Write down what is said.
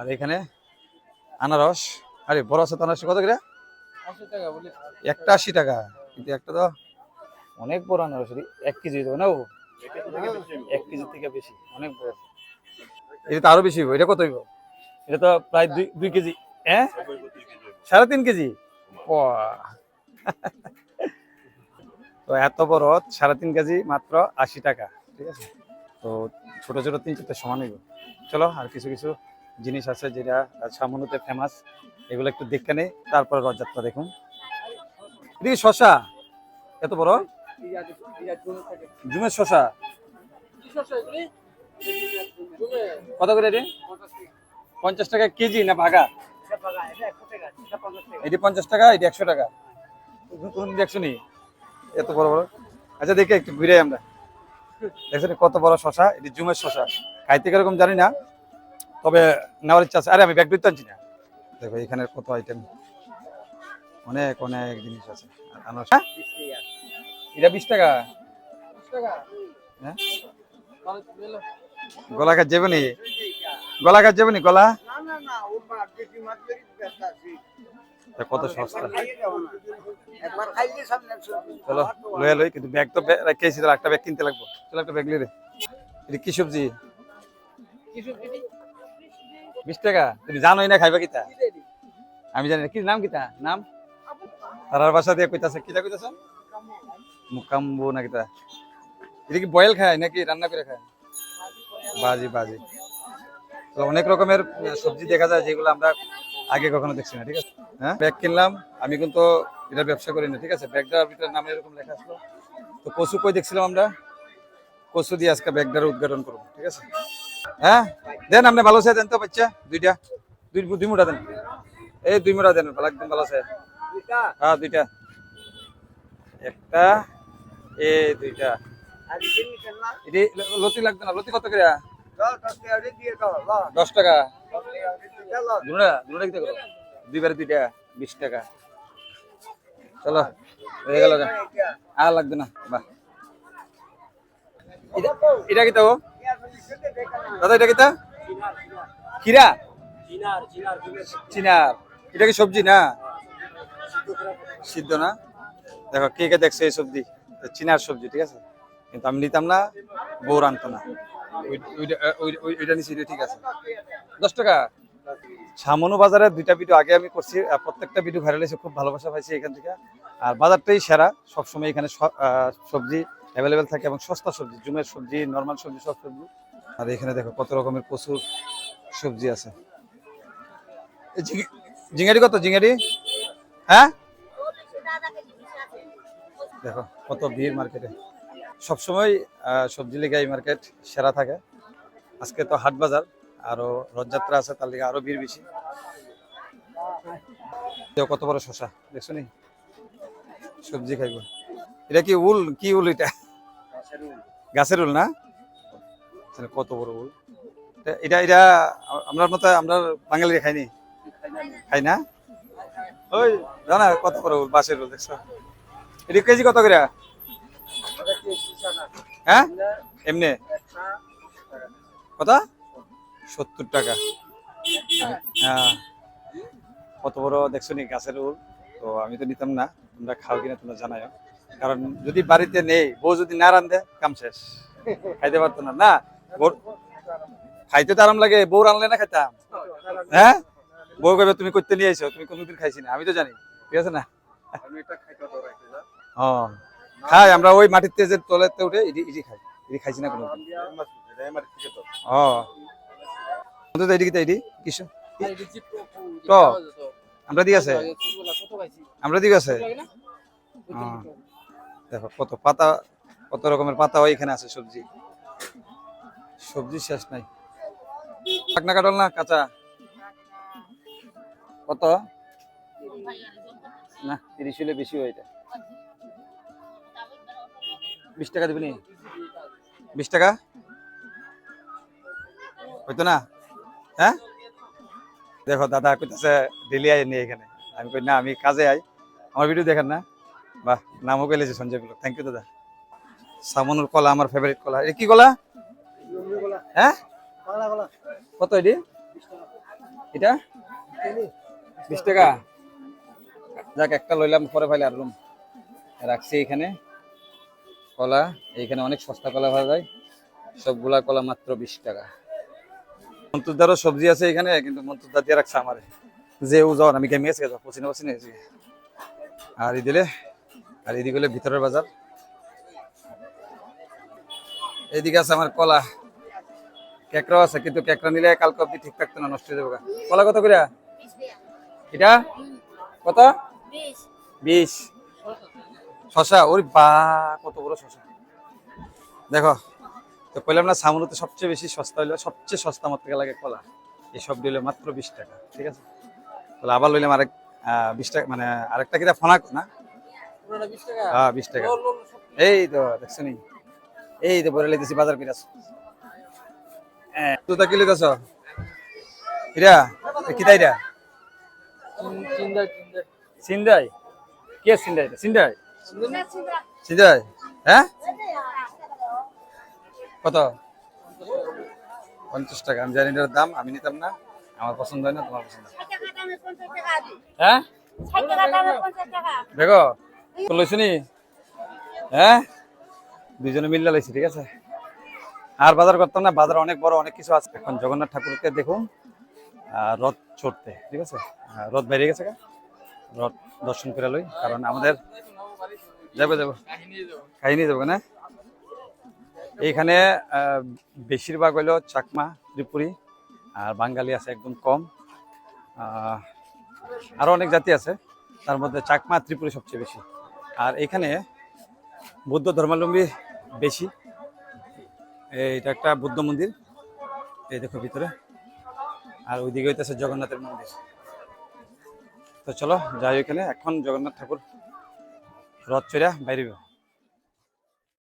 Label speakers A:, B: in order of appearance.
A: আর এখানে আনারস আরে বড় আছে আনারস কত করে? একটা আশি টাকা। কিন্তু একটা তো অনেক বড় আনারস এক কেজি দেবো না ও এক কেজি থেকে বেশি অনেক বড়। এটা তো আরও বেশি এটা কত হইব? এটা তো প্রায় দুই দুই কেজি হ্যাঁ? সাড়ে তিন কেজি? বাহ। তো এত বড় সাড়ে তিন কেজি মাত্র আশি টাকা ঠিক আছে? তো ছোট ছোট তিন চারটে সমান হইব। চলো আর কিছু কিছু জিনিস আছে যেটা সামান্যতে ফেমাস এগুলো একটু দেখে নেই, তারপরে রথযাত্রা দেখুন। এদিকে শশা, এত বড়? জুমের শশা। কত করে রে? পঞ্চাশ টাকা কেজি না ভাগা? এটি পঞ্চাশ টাকা, এটি একশো টাকা। একশো নেই এত বড় বড়। আচ্ছা দেখে একটু ঘুরে আমরা। দেখছেন কত বড় শশা? এটি জুমের শশা। খাইতে কীরকম জানি না। তবে নেওয়ার ইচ্ছা আছে। আরে আমি ব্যাগ ধরতে আনছি না। দেখো এখানে কত আইটেম অনেক অনেক জিনিস আছে। আনারস? হ্যাঁ? এটা বিশ টাকা। হ্যাঁ? গলা কাজ যাবে নি? গলা কাজ যাবে নি গলা? তা কত সস্তা। চলো লয়ে লই কিন্তু ব্যাগ তো রেখেছি একটা ব্যাগ কিনতে লাগবে। চলো একটা ব্যাগ লিয়ে দে এটা কি সবজি? বিশ টাকা? তুমি জানোই না খাইবা কিতা? আমি জানি কি নাম কিতা? নাম? তারার বাসা দিয়ে কইতাছে কিতা কইতাছে? মুকাম্বু না কিতা? এটা কি বয়েল খায় নাকি রান্না করে খায়? বাজি বাজি। তো অনেক রকমের সবজি দেখা যায় যেগুলো আমরা আগে কখনো দেখছি না ঠিক আছে? হ্যাঁ? ব্যাগ কিনলাম আমি কিন্তু এটার ব্যবসা করি না ঠিক আছে? ব্যাগটার ভিতরে নামে এরকম লেখা আসলো তো কচু কই দেখছিলাম আমরা? কচু দিয়ে আজকে ব্যাগটার উদ্ঘাটন করব ঠিক আছে? হ্যাঁ? দেন আপনি ভালো আছে দেন তো বাচ্চা দুইটা। দুই দুই মুঠা দেন। এই দুই মুঠা দেন ভালো একদম ভালো আছে হ্যাঁ দুইটা। একটা এ দুইটা। এটি লতি লাগবে না লতি কত করে? দশ টাকা দুটা দুটা কিতে করো। দুইবারে দুইটা বিশ টাকা। চলো হয়ে গেল আর লাগবে না বাহ। এটা- কিতা ও দাদা, এটা কিতা? খিরা চিনার। এটা কি সবজি না? সিদ্ধ না? দেখো, কে কে দেখছে এই সবজি? চিনার সবজি, ঠিক আছে? কিন্তু আমি নিতাম না, বউর আনতো না। ওই- ওইটা- এটা ঠিক আছে। দশ টাকা? সামনু বাজারে দুইটা ভিডিও আগে আমি করছি প্রত্যেকটা ভিডিও ভাইরাল হয়েছে, খুব ভালোবাসা পাইছি এখান থেকে। আর বাজারটাই সেরা, সবসময় এখানে সবজি অ্যাভেলেবেল থাকে এবং সস্তা সবজি, জুমের সবজি নর্মাল সবজি, সব সবজি। আর এখানে দেখো কত রকমের প্রচুর সবজি আছে। ঝিঙারি কত? ঝিঙারি হ্যাঁ? দেখো কত ভিড় মার্কেটে। সবসময় সবজি লেগে এই মার্কেট সেরা থাকে। আজকে তো হাট বাজার আরও রথযাত্রা আছে তার লিগে আরও ভিড় বেশি। কত বড় শশা দেখছ নি? সবজি খাইব। এটা কি উল? কি উল এটা? গাছের উল না? তাহলে কত বড় উল এটা- এটা আমরা মতো আমরা বাঙালি খাইনি খাই না? ওই জানা কত বড় উল বাঁশের উল দেখছ? এটা কেজি কত করে? হ্যাঁ? এমনি? কত? সত্তর টাকা। হ্যাঁ। কত বড়, দেখছ নি, গাছের উল? তো আমি তো নিতাম না, তোমরা খাও কিনা তোমরা জানাই কারণ যদি বাড়িতে নেই, বউ যদি না রান্ধে কাম শেষ। খাইতে পারতো না। না খাইতে তো আরাম লাগে বউ রানলে না খাইতাম হ্যাঁ? বউ কবে তুমি করতে নিয়ে আইছো তুমি কোনোদিন খাইছি না। আমি তো জানি ঠিক আছে না? ও খাই আমরা ওই মাটিতে যে তলেতে উঠে ইডি ইডি খাই ইডি খাইছি না কোনো ও। অন্তত এদিকে তো এডি কিছু তো আমরা দিকে আছে? আমরা দিকে আছে? দেখো কত পাতা কত রকমের পাতা এখানে আছে সবজি। সবজি শেষ নাই। পাকনা কাটল না, কাঁচা? কত? না, তিরিশ হলে বেশি হয় এটা। বিশ টাকা দিবনি বিশ টাকা? হইতো না? হ্যাঁ? দেখো, দাদা কইতাছে ডেলি আই নিয়ে এখানে। আমি কই, না, আমি কাজে আই আমার ভিডিও দেখেন না? বাহ, নামও পেলেছে সঞ্জয় ব্লগ। থ্যাংক ইউ দাদা। সামনুর কলা, আমার ফেভারিট কলা। এটা কি কলা? হ্যাঁ? কত এটি? এটা? বিশ টাকা। যাক একটা লইলাম পরে ফাইলে আর রুম রাখছি এখানে। কলা এইখানে অনেক সস্তা কলা পাওয়া যায়। সবগুলা কলা মাত্র বিশ টাকা। মন্তুদারও সবজি আছে এখানে কিন্তু মন্তুদার দিয়ে রাখছে আমারে। যে ও যাওয়ার আমি গেমে গেছি পচিনে পচিনে গেছি। আর এই দিলে আর এদিকে হলে ভিতরের বাজার। এইদিকে আছে আমার কলা। কেকড়াও আছে কিন্তু কেকড়া নিলে কালকে অব্দি ঠিক থাকতো না নষ্ট হয়ে যাবে কলা কত করে? এটা? কত? বিশ। শশা? ওর বা কত বড় শশা। দেখো তো কইলাম না সামুরতে সবচেয়ে বেশি সস্তা হইল সবচেয়ে সস্তা আমার থেকে লাগে কলা। এই সব দিলে মাত্র বিশ টাকা ঠিক আছে? তাহলে আবার লইলাম আরেক বিশ টাকা মানে আরেকটা কিনা ফোনা না? হ্যাঁ বিশ টাকা। এই তো দেখছ এই তো বলে লাইতেছি বাজার করে তুই কি লইতেছ ইরা কিতা ইরা সিন্দাই? কে সিন্দাই সিন্দাই? সিন্দাই? হ্যাঁ? কত? পঞ্চাশ টাকা। আমি জানি দাম আমি নিতাম না। আমার পছন্দ হয় না তোমার পছন্দ হ্যাঁ দেখো তো লইছো নি? হ্যাঁ? দুজনে মিল্লা লইছি ঠিক আছে? আর বাজার করতাম না বাজার অনেক বড় অনেক কিছু আছে। এখন জগন্নাথ ঠাকুরকে দেখুন রথ চড়তে ঠিক আছে? রথ বেরিয়ে গেছে? রথ দর্শন করে লই কারণ আমাদের যাব যাব। নিয়ে যাব না? এইখানে বেশিরভাগ হইল চাকমা ত্রিপুরি আর বাঙালি আছে একদম কম। আহ, আরও অনেক জাতি আছে তার মধ্যে চাকমা ত্রিপুরি সবচেয়ে বেশি। আর এখানে বৌদ্ধ ধর্মাবলম্বী বেশি। এইটা একটা বুদ্ধ মন্দির। এই দেখো ভিতরে। আর ওইদিকে হইতেছে জগন্নাথের মন্দির। তো চলো, যাই ওইখানে। এখন জগন্নাথ ঠাকুর রথ চড়া বাইরে